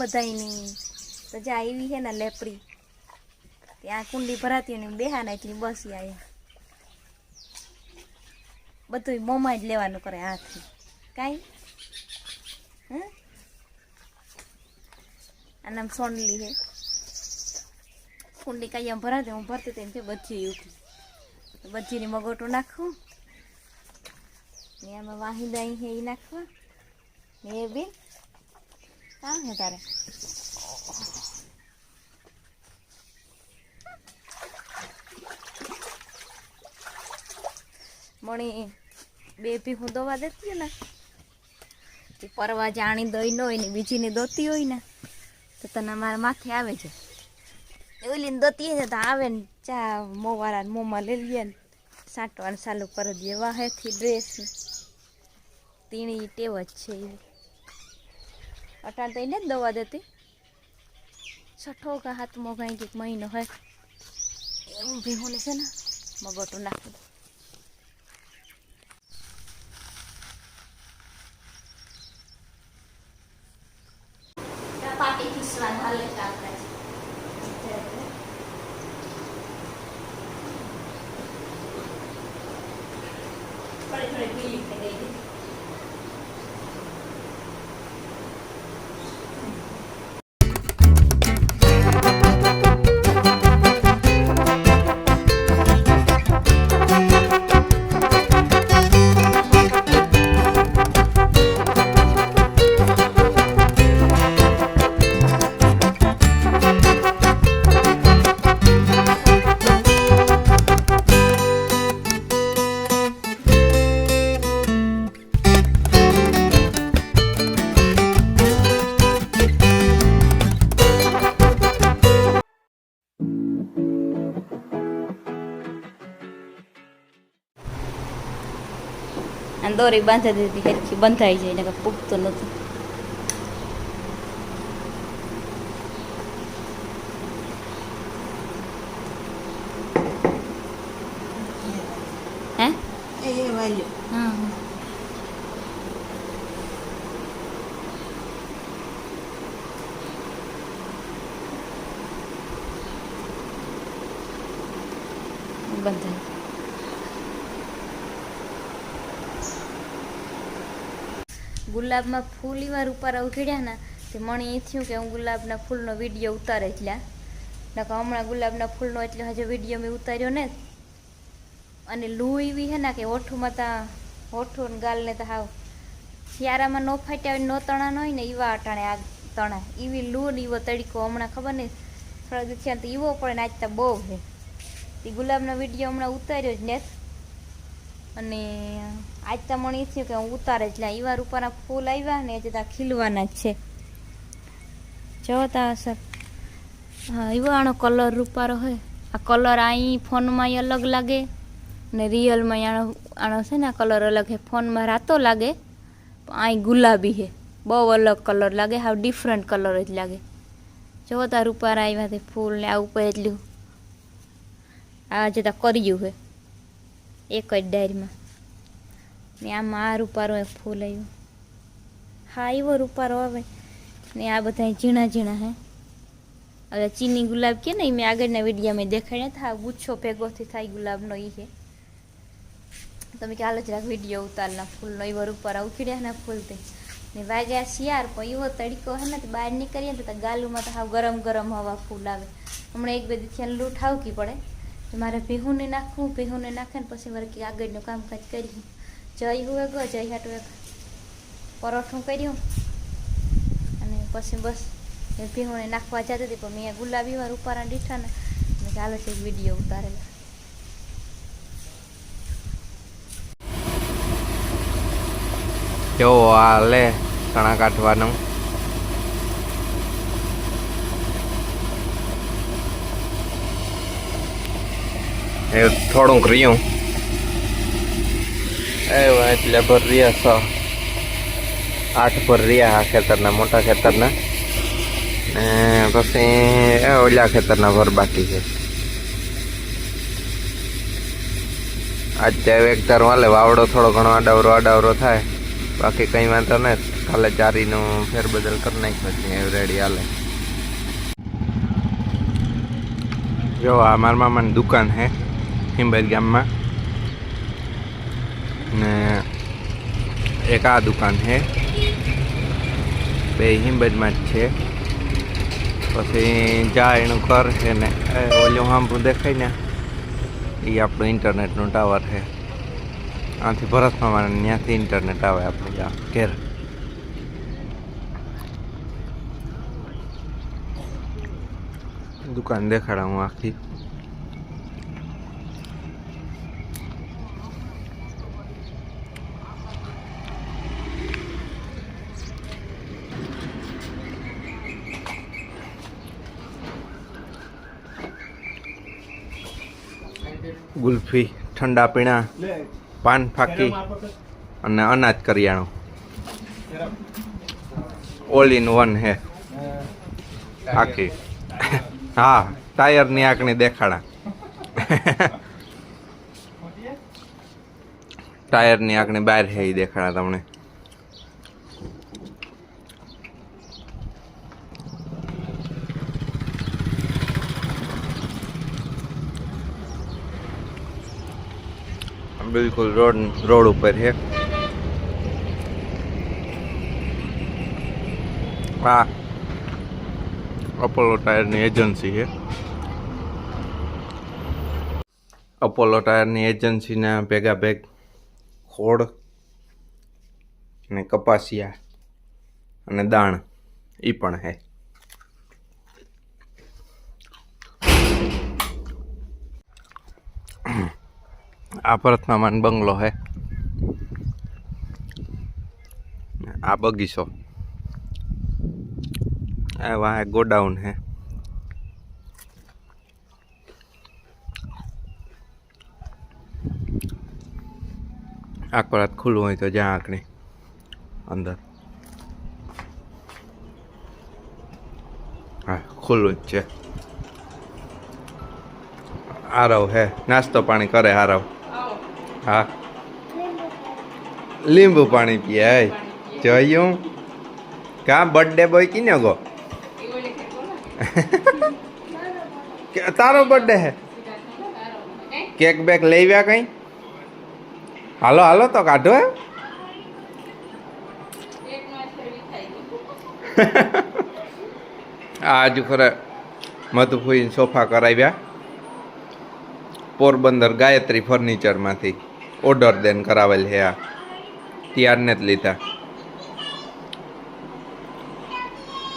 બધાયની સજા એવી છે ને લેપડી ત્યાં કુંડી ભરાતી ને બેહાના એટલી બસ આવી બધું મોમાં જ લેવાનું કરે હાથથી. કાંઈ? હે? આ નામ સોનલી હે. કુંડી કાંઈ આમ ભરાતી હું ભરતી તેમ છે બધી ઉઠી. બધીની મગોટું નાખવું ને આમાં વાહી અહીં હે એ નાખવા. ને એ બેન કામ હે તારે મણી બે ભી હું દવા દેતી ને, તે પરવા જાણી દઈ ન હોય ને, બીજીને દોતી હોય ને, તો તને મારા માથે આવે છે. ઓલી ને દોતી છે તો આવે ને, ચા મોવાળા ને મોંમાં લઈ લઈએ ને, સાંટવાનું ચાલુ કરી દે વાહેથી ડ્રેસ તીણી ટેવ જ છે એવી અટાણ તો જ દવા દેતી. છઠ્ઠો કા હાથમાં કાંઈ કંઈક મહિનો હોય એવું ભીહું છે ને મગોટું નાખી. દઉં થોડી થોડી પીલી થઈ ગઈ. અને દોરી બાંધી દીધી હેરખી બંધાઈ જાય ને પૂગતું નહોતું. હે એ વાલ્યો હા હા. બંધાઈ ગુલાબમાં ફૂલ એવા રૂપારા ઉઘડ્યા ને, તે મણી એ થયું કે હું ગુલાબના ફૂલનો વીડિયો ઉતારે એટલે. નકર હમણાં ગુલાબના ફૂલનો એટલે હજુ વીડિયો મેં ઉતાર્યો ને. અને લૂ એવી હે ને કે ઓઠુંમાં તા, ઓઠું ને ગાલને તો હાવ. શિયાળામાં નો ફાટ્યા હોય નો તણા હોય ને એવા અટાણે આ તણા. એવી લૂ ને એવો તડકો, હમણાં ખબર નહીં થોડા દિવસ તો એવો પડે ને બહુ છે તે ગુલાબનો વીડિયો હમણાં ઉતાર્યો જ ને. અને આજ તો મને થયું કે હું ઉતારે જ લા ઈવાર ઉપરના ફૂલ આવ્યા ને હજી ત્યાં ખીલવાના જ છે. જો તા સર. આનો કલર રૂપારો હોય આ કલર અહીં ફોનમાં અલગ લાગે ને રિયલમાં આનો આનો છે ને આ કલર અલગ છે ફોનમાં રાતો લાગે અહીં ગુલાબી છે બહુ અલગ કલર લાગે, હાવ ડિફરન્ટ કલર જ લાગે. જો રૂપારા આવ્યા તે ફૂલ ને આ ઉપર એટલું. આ જતા કર્યું છે એક જ ડાયરીમાં ને આમાં આ રૂપારો એક ફૂલ આવ્યું હા એવો રૂપારો આવે. ને આ બધા ઝીણા ઝીણા હે. હવે ચીની ગુલાબ કે ને મેં આગળના વિડીયામાં દેખાડ્યા હતા. ગુચ્છો ભેગોથી થાય ગુલાબનો એ છે તમે કે હાલો જરાક વીડિયો ઉતારના ફૂલનો. એવો રૂપારા ઉખીડ્યા ને ફૂલ તે. ને વાગ્યા શિયાર પણ એવો તડકો હે ને તો બહાર નીકળીએ ને તો ગાલુમાં તો હાવ ગરમ ગરમ હવા ફૂલ આવે. હમણાં એક બે દિવસ લૂંટ આવકી પડે. મારે ભીહુંને નાખવું, ભીહુંને નાખે ને પછી મારે કે આગળનું કામકાજ કર્યું જય હું ગયો જય હાટું એક. પરોઠું કર્યું. અને પછી બસ, એ નાખવા જતી હતી, પણ મેં ગુલાબી વાર ઉપારા દીઠા ને ચાલો છે વીડિયો ઉતારેલા. જો આ લે ચણા કાઢવાનું? એ થોડુંક રહ્યું. એવા એટલે ભર રહ્યા છ. આઠ ભર રહ્યા આ ખેતરના, મોટા ખેતરના. ને પછી એ ઓલા ખેતરના ભર બાકી છે. આજ ત્યાં એક ધાર વાલે વાવડો થોડો ઘણો આડાવરો આડાવરો થાય. બાકી કંઈ વાંધો નહીં કાલે ચારીનો ફેરબદલ કરી નાખ્યો છે, એ રેડી હાલે. જો આ મારા મામાની દુકાન છે હિંબેર ગામમાં ને એક આ દુકાન છે બે હિમબેજમાં જ છે પછી જા એનું ઘર છે ને ઓલું સાંભળું દેખાય ને એ આપણું ઇન્ટરનેટનું ટાવર છે આથી ભરતમાં ત્યાંથી ઇન્ટરનેટ આવે આપણે ત્યાં ઘેર દુકાન દેખાડા હું આખી ગુલ્ફી ઠંડા પીણા પાન ફાકી અને અનાજ કરિયાણું ઓલ ઇન વન હે. આખી હા ટાયરની આંકણી દેખાડા ટાયરની આંકણી બહાર હે એ દેખાડા તમને. બિલકુલ રોડ રોડ ઉપર છે. આ અપોલો ટાયરની એજન્સી છે. અપોલો ટાયરની એજન્સીના ભેગા ભેગ ખોડ અને કપાસિયા અને દાણ એ પણ છે. આ ભરત મામાનો બંગલો હે. આ બગીચો. આ વાહે ગોડાઉન હે. આંખ પર ખુલ્લું હોય તો જ્યાં આંકણી અંદર. હા, ખુલ્લું જ છે. આરવ હે, નાસ્તો પાણી કરે આરવ હા. લીંબુ પાણી પીએ જોયું? કા બર્થડે બોય કીને ગો? કે તારો બર્થડે હે? કેક બેક લઈ આવ્યા કઈ? હાલો હાલો તો કાઢો હે આ હજુ ખરે મધુફુઈને સોફા કરાવ્યા. પોરબંદર ગાયત્રી ફર્નિચરમાંથી ઓર્ડર દેન કરાવેલ છે ત્યારને જ લીધા.